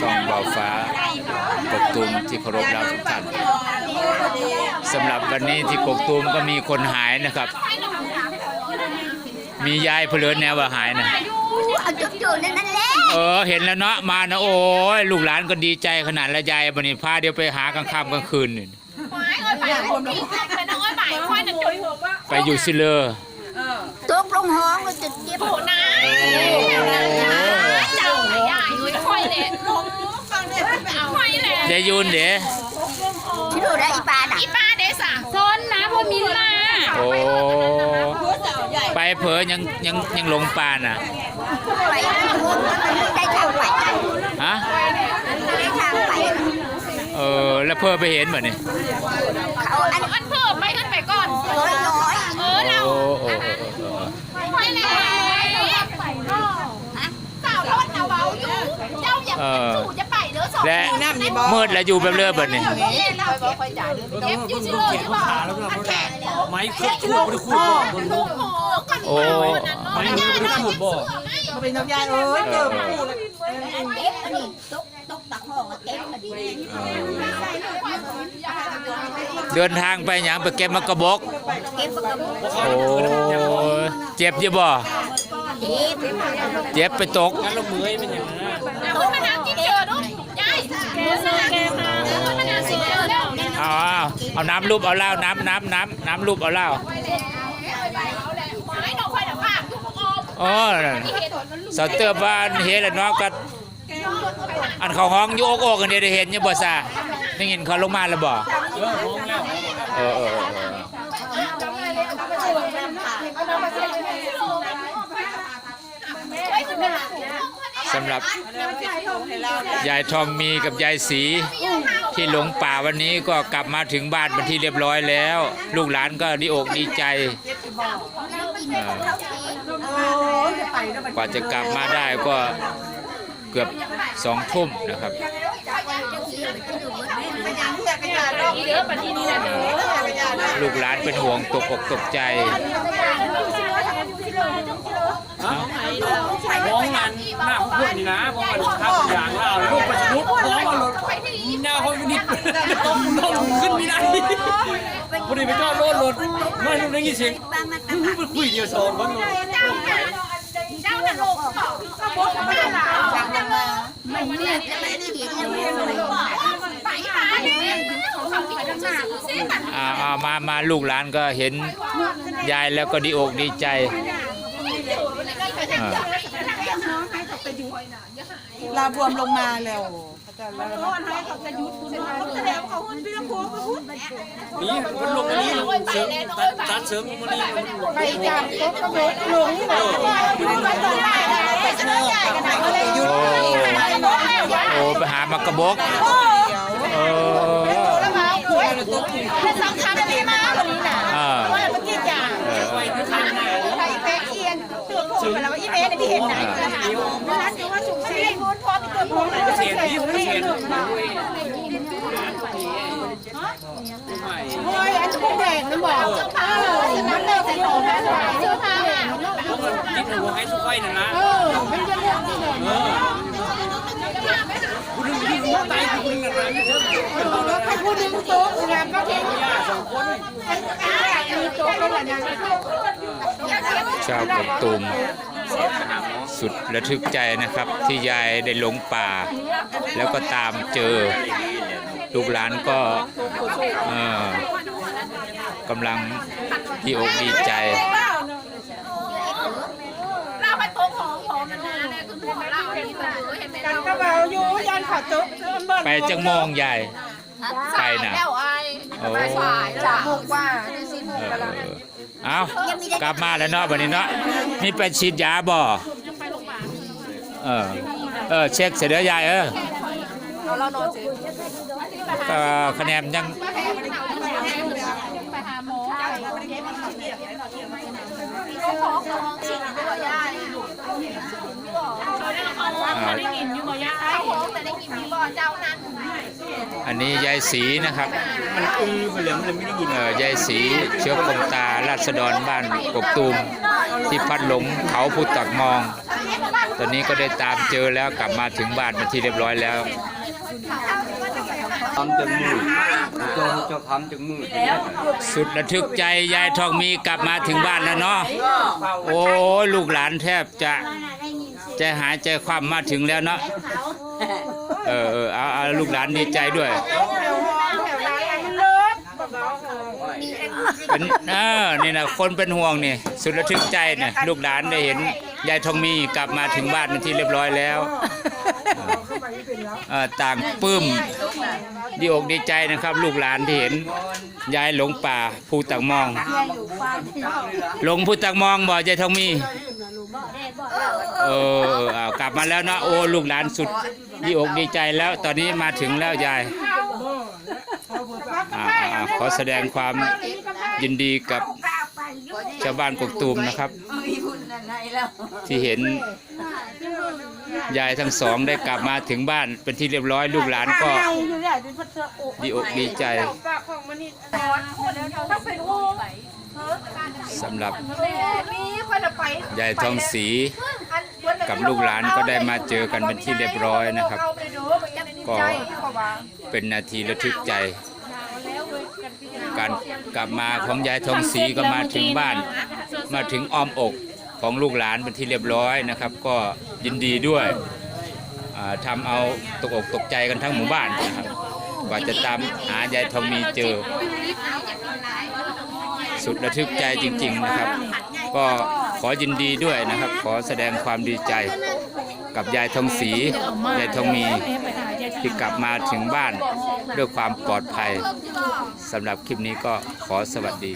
ซองเบาฟ้ากกตูมที่เคารพรักทุกท่านสำหรับวันนี้ที่กกตูมก็มีคนหายนะครับ มียายเพลินแนวว่าหายนะเอาจุกอยู่นั่นนั่นแหละเออเห็นแล้วเนาะมานะโอ้ยลูกหลานก็ดีใจขนาดละยายบันนี้พาเดี๋ยวไปหากลางค่ำกลางคืนนี่ไปคนนี้ไปน้อยใหม่ค่อยหนึ่งจุดไปอยู่ซิเลอร์ตกลงห้องก็จะเจ็บโผล่นะเจ้าไหนใหญ่ค่อยเลยค่ อยเลยยายยุนเด้ที่ดูได้อีปลาน่ะอีป้าเดซ่าซนนะพอมินมาโอ้ไปเผลอยังยังยังหลงป่าน่ะไปคนมันไม่ได้ทางไปฮะไม่ได้ทางไปเออแล้วเพื่อไปเห็นเหมือนนี่เขาอันอันเพิ่มไปขึ้นไปก่อนน้อยน้อยเออเราโอ้โอ้โอ้โอ้ค่อยเลยสาวรถเอาเบาอยู่เจ้าอย่าจู่จะไปเด้อสอง และมืดแล้วอยู่แบบเรือแบบนี้เราค่อยจ่ายเก็บอยู่ที่เลยใช่ป่ะขาแล้วเราไม่ได้ไม้ขูดขูดไม่ได้ขูดบ่บนโอ้ลูกโหกันโอ้ไม้มือไม่ได้ขูดบ่เป็นน้ำยาเอ้ยเกิดพูดเก็บอันนี้ตกตกตะห้องเก็บอันนี้เดินทางไปหยังไปเก็บมะกระบอกเก็บกระบอกโอ้เจ็บอยู่บ่เก็บเจ็บไปตกงั้นเรามือเป็นอย่างนั้น เอาเอาเอาน้ำรูปเอาเหล้าน้ำน้ำน้ำน้ำรูปเอาเหล้าไม้ดอกไฟดอกปากทุกคนอ๋อสเตอร์บ้านเฮ็ดแล้วเนาะก็อันเขาห้องอยู่อกันเดี๋ยวเห็นยู่บ่ซะได้ยินเขาลงมาแล้วบ่เออเออเออ สำหรับยายทองมีกับยายสีที่หลงป่าวันนี้ก็กลับมาถึงบ้านเป็นที่เรียบร้อยแล้ว ลูกหลานก็ดีอกดีใจเออโอ้ยจะไปแล้วกว่าจะกลับมาได้ก็เกือบสองทุ่มนะครับไปยังเพื่อนกันยาดอกเยอะปฏินี้นะกันยาดอกลูกหลานเป็นห่วงตกอกตกใจ มองงานหน้าพวกนี่นะมองกันข้าวอย่างเราลูกประชุดมองมันรถหน้าเขาอยู่นี่ต้มต้มขึ้นไม่ได้พอดีไปจอดรถรถไม่รู้ได้ยินเสียงมันคุยเดียวโซนมันเจ้าเจ้าน่ะลงต่อก็บอกมาแล้วไม่เนี่ยไม่ได้เห็นยังไม่ได้ไปหาเนี่ยเขาที่จะซื้อซิมันอ่าอ่ามา มา ลูกหลานก็เห็นยายแล้วก็ดีอกดีใจ อ่าลาบวมลงมาแล้วเขาจะแล้วนี่มันลงนี้เสริมตัดเสริมมันนี่ไปจากตกระโดดลงแบบไปเชื่อกันไหนก็เลยยุดโอ้โอ้ไปหามากระบอกเออเป็นสำคัญเลยมากวันนี้นะว่าเมื่อกี้จ่าเออไปแปะเอียนตัวโผล่ไปแล้ว อีเมลที่เห็นไหนนะคะร้านคือว่าสุกซีมูนพอที่ตัวโผล่ไหนเสียนนี่เสียงนโอ้ยอันนี้แดงนะบอกเออฉะนั้นเลยใส่ของมาใส่เสื้อผ้าอะเพราะมันติดหัวไอ้สุกไฟนั่นนะเออเป็นเรื่องที่แบบเออคุณนึกที่หัวตายคุณนึกอะไรเยอะใครพูดดึงโต๊ะงานก็เห็นย่าสองคนมีโต๊ะก็แบบนั้นชาวกกตูม สุดระทึกใจนะครับที่ยายได้หลงป่า แล้วก็ตามเจอลูกหลานก็เอ่อกำลังดีอกดีใจเราไปโต๊ะของของนานๆเนี่ยคือพวกเราเห็นเห็นไหมกันเรากระเป๋าอยู่ยันขาโต๊ะไปจังมองยายไปนะแล้วไอ้โอ้สายแล้วสามโมงกว่าที่สี่โมงเออกันแล้ว เออเอากลับมาแล้วเนาะวันนี้เนาะมีไปฉีดยาบ่เออเออเช็คเสร็จแล้วยายเออเรานอนเฉยก็คะแนนยังไปหาหมอ เขาขอของฉีดด้วยยายเขาได้กินอยู่บ่ยายเขาของแต่ได้กินมีบ่เจ้านั้นอันนี้ยายสีนะครับมันอือไปเหลืองมันไม่ได้ยินเอ่อยายสีเชื้อคมตาราษฎรบ้านกกตูม ที่พัดหลงเขาผู้ตักมองบ้านตอนนี้ก็ได้ตามเจอแล้วกลับมาถึงบ้านเป็นที่เรียบร้อยแล้ว ทำจนมืดเจ้าเจ้าทำจนมืดสุดระทึกใจยายทองมีกลับมาถึงบ้านแล้วเนาะโอ้ยลูกหลานแทบจะ ใจหายใจความมาถึงแล้วเนาะเออเออเอาเอาลูกหลานดีใจด้วยเป็นเออนี่นะคนเป็นห่วงนี่สุดระทึกใจเนี่ยลูกหลานได้เห็นยายทองมีกลับมาถึงบ้านเป็นที่เรียบร้อยแล้วเออต่างปลื้มดีอกดีใจนะครับ ลูกหลานที่เห็นยายหลงป่าภูตักมองหลงภูตักมองบ่ยายทองมี เออเอากลับมาแล้วเนาะโอ้ลูกหลานสุดดีอกดีใจแล้ว ตอนนี้มาถึงแล้วยายอ่าอ่าขอแสดงความยินดีกับชาวบ้านกกตูมนะครับที่เห็นยายทั้งสองได้กลับมาถึงบ้านเป็นที่เรียบร้อยลูกหลานก็ดีอกดีใจสำหรับมีคนละไปยายทองศรี กับลูกหลานก็ได้มาเจอกันเป็นที่เรียบร้อยนะครับ ก็เป็นนาทีระทึกใจ การกลับมาของยายทองศรีก็มาถึงบ้าน มาถึงอ้อมอกของลูกหลานเป็นที่เรียบร้อยนะครับ ก็ยินดีด้วยอ่าทำเอาตกอกตกใจกันทั้งหมู่บ้านนะครับกว่าจะตามหายายทองมีเจอ สุดระทึกใจจริง ๆนะครับ ก็ ขอยินดีด้วยนะครับ ขอแสดงความดีใจกับยายทองศรียายทองมีที่กลับมาถึงบ้านด้วยความปลอดภัยสำหรับคลิปนี้ก็ขอสวัสดี